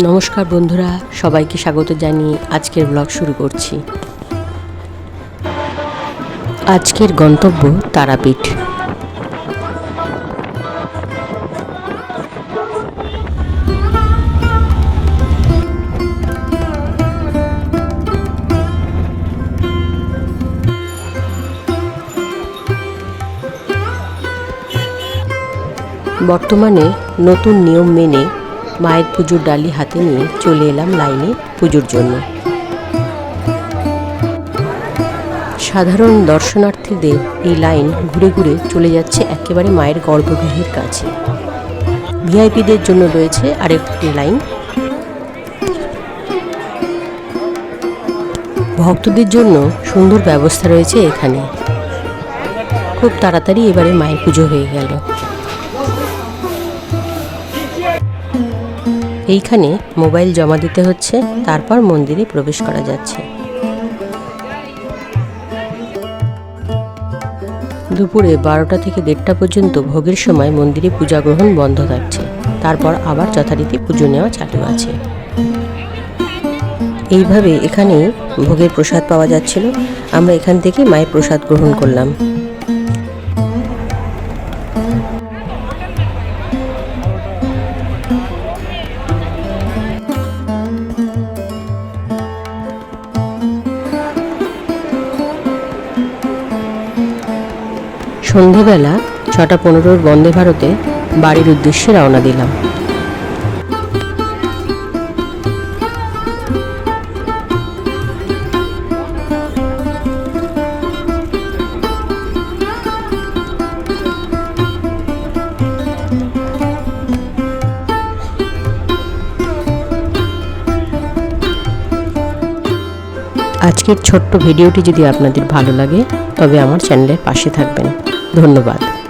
নমস্কার বন্ধুরা, সবাইকে স্বাগত জানিয়ে আজকের ব্লগ শুরু করছি। আজকের গন্তব্য তারাপীঠ। বর্তমানে নতুন নিয়ম মেনে মায়ের পুজোর ডালি হাতে নিয়ে চলে এলাম লাইনে পুজোর জন্য। সাধারণ দর্শনার্থীদের এই লাইন ঘুরে ঘুরে চলে যাচ্ছে একেবারে মায়ের গর্ভগৃহের কাছে। ভিআইপিদের জন্য রয়েছে আরেকটি লাইন। ভক্তদের জন্য সুন্দর ব্যবস্থা রয়েছে এখানে। খুব তাড়াতাড়ি এবারে মায়ের পুজো হয়ে গেল। এইখানে মোবাইল জমা দিতে হচ্ছে, তারপর মন্দিরে প্রবেশ করা যাচ্ছে। দুপুরে বারোটা থেকে দেড়টা পর্যন্ত ভোগের সময় মন্দিরে পূজা গ্রহণ বন্ধ থাকছে। তারপর আবার যথারীতি পুজো নেওয়া চালু আছে। এইভাবে এখানে ভোগের প্রসাদ পাওয়া যাচ্ছিল। আমরা এখান থেকে মায়ের প্রসাদ গ্রহণ করলাম। সন্ধেবেলা ছটা পনেরোর বন্দে ভারতে বাড়ির উদ্দেশ্যে রওনা দিলাম। আজকের ছোট্ট ভিডিওটি যদি আপনাদের ভালো লাগে, তবে আমার চ্যানেলের পাশে থাকবেন। ধন্যবাদ।